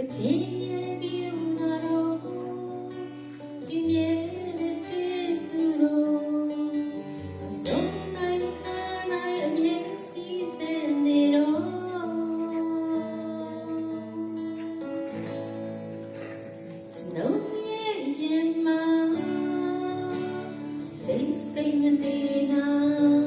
တခင်ရဲ့ကရုဏာတော်ကိုကြည်မြဲတဲ့ခြေစူတော်အဆုံးတိုင်းခါနိုင်အမြဲစီစဲနေတော်ကျွန်တော်ရဲ့ရင်မှာချိန်စိတ်မတည်နာ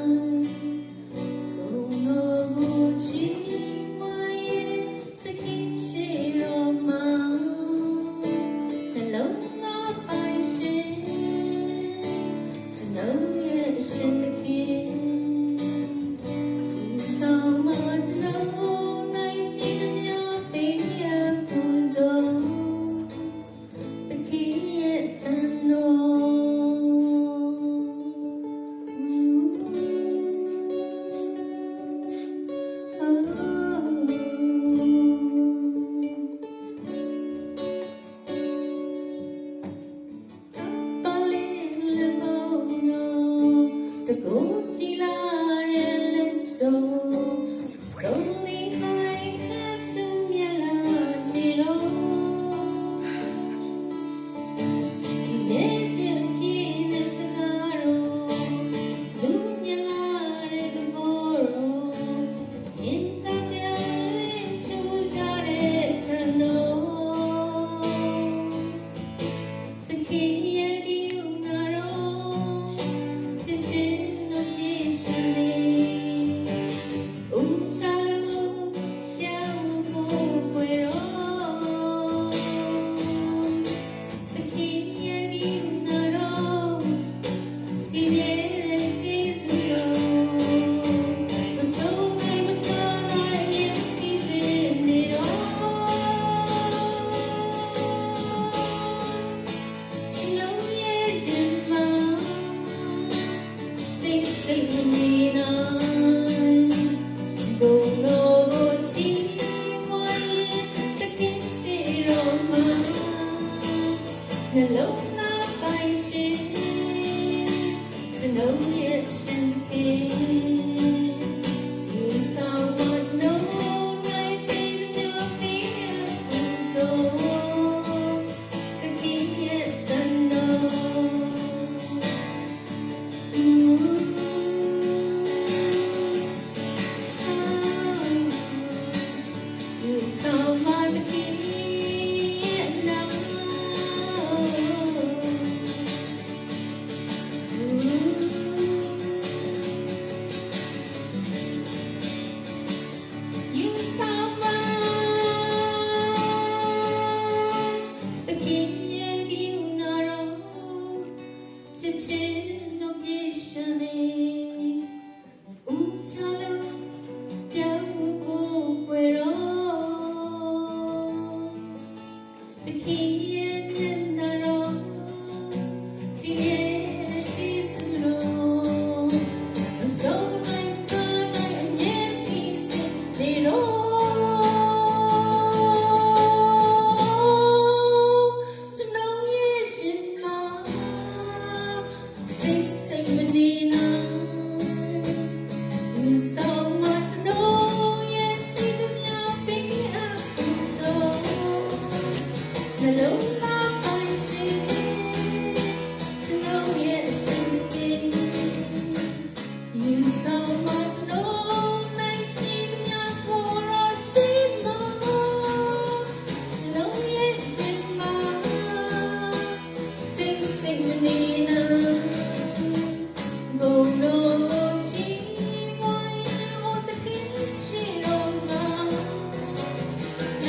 cukup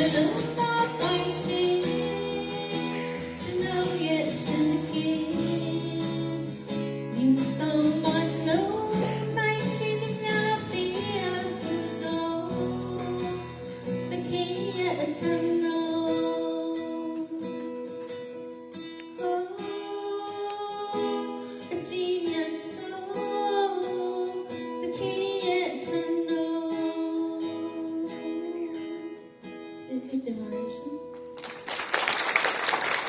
Thank you.